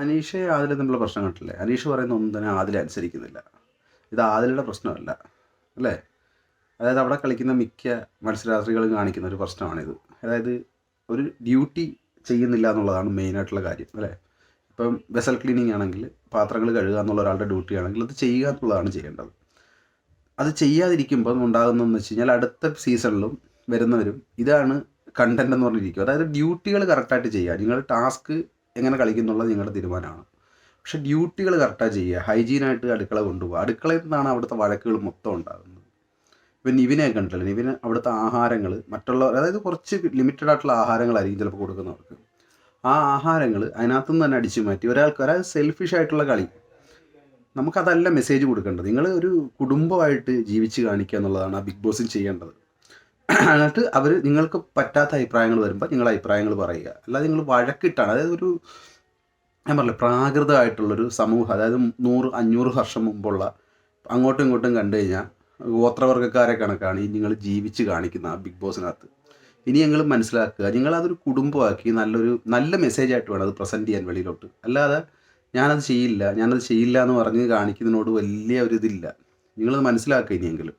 അനീഷ ആദിലെ തമ്മിലുള്ള പ്രശ്നം കണ്ടില്ലേ അനീഷ് പറയുന്ന ഒന്നും തന്നെ ആദിൽ അനുസരിക്കുന്നില്ല. ഇത് ആദിലയുടെ പ്രശ്നമല്ല അല്ലേ? അതായത് അവിടെ കളിക്കുന്ന മിക്ക മത്സരാർത്ഥികളും കാണിക്കുന്ന ഒരു പ്രശ്നമാണിത്. അതായത് ഒരു ഡ്യൂട്ടി ചെയ്യുന്നില്ല എന്നുള്ളതാണ് മെയിനായിട്ടുള്ള കാര്യം അല്ലേ? ഇപ്പം വെസൽ ക്ലീനിങ് ആണെങ്കിൽ പാത്രങ്ങൾ കഴുകുക എന്നുള്ള ഒരാളുടെ ഡ്യൂട്ടി ആണെങ്കിൽ അത് ചെയ്യുക എന്നുള്ളതാണ് ചെയ്യേണ്ടത്. അത് ചെയ്യാതിരിക്കുമ്പോൾ ഉണ്ടാകുന്നതെന്ന് വെച്ച് കഴിഞ്ഞാൽ അടുത്ത സീസണിലും വരുന്നവരും ഇതാണ് കണ്ടന്റ് എന്ന് പറഞ്ഞിരിക്കും. അതായത് ഡ്യൂട്ടികൾ കറക്റ്റായിട്ട് ചെയ്യുക. നിങ്ങൾ ടാസ്ക് എങ്ങനെ കളിക്കുന്നുള്ളത് നിങ്ങളുടെ തീരുമാനമാണ്. പക്ഷെ ഡ്യൂട്ടികൾ കറക്റ്റാണ് ചെയ്യുക ഹൈജീനായിട്ട് അടുക്കള കൊണ്ടുപോകുക അടുക്കളയിൽ നിന്നാണ് അവിടുത്തെ വഴക്കുകൾ മൊത്തം ഉണ്ടാകുന്നത്. ഇപ്പം നിവിനെ കണ്ടില്ല നിവിന് അവിടുത്തെ ആഹാരങ്ങൾ മറ്റുള്ള അതായത് കുറച്ച് ലിമിറ്റഡ് ആയിട്ടുള്ള ആഹാരങ്ങളായിരിക്കും ചിലപ്പോൾ കൊടുക്കുന്നവർക്ക്. ആ ആഹാരങ്ങൾ അതിനകത്തുനിന്ന് തന്നെ അടിച്ചു മാറ്റി. ഒരാൾക്ക് ഒരാൾ സെൽഫിഷ് ആയിട്ടുള്ള കളി. നമുക്കതല്ല മെസ്സേജ് കൊടുക്കേണ്ടത്. നിങ്ങൾ ഒരു കുടുംബമായിട്ട് ജീവിച്ച് കാണിക്കുക എന്നുള്ളതാണ് ആ ബിഗ് ബോസിൽ ചെയ്യേണ്ടത്. എന്നിട്ട് അവർ നിങ്ങൾക്ക് പറ്റാത്ത അഭിപ്രായങ്ങൾ വരുമ്പോൾ നിങ്ങൾ അഭിപ്രായങ്ങൾ പറയുക. അല്ലാതെ നിങ്ങൾ വഴക്കിട്ടാണ്. അതായത് ഒരു ഞാൻ പറഞ്ഞില്ല പ്രാകൃതമായിട്ടുള്ളൊരു സമൂഹം അതായത് നൂറ് അഞ്ഞൂറ് വർഷം മുമ്പുള്ള അങ്ങോട്ടും ഇങ്ങോട്ടും കണ്ടു കഴിഞ്ഞാൽ ഗോത്രവർഗക്കാരെ കണക്കാണ് ഈ നിങ്ങൾ ജീവിച്ച് കാണിക്കുന്ന ആ ബിഗ് ബോസിനകത്ത്. ഇനി ഞങ്ങൾ മനസ്സിലാക്കുക നിങ്ങൾ അതൊരു കുടുംബമാക്കി നല്ലൊരു നല്ല മെസ്സേജായിട്ട് വേണം അത് പ്രസന്റ് ചെയ്യാൻ വെളിയിലോട്ട്. അല്ലാതെ ഞാനത് ചെയ്യില്ല ഞാനത് ചെയ്യില്ല എന്ന് പറഞ്ഞ് കാണിക്കുന്നതിനോട് വലിയ ഒരു ഇതില്ല. നിങ്ങളത് മനസ്സിലാക്കുക ഇനിയെങ്കിലും.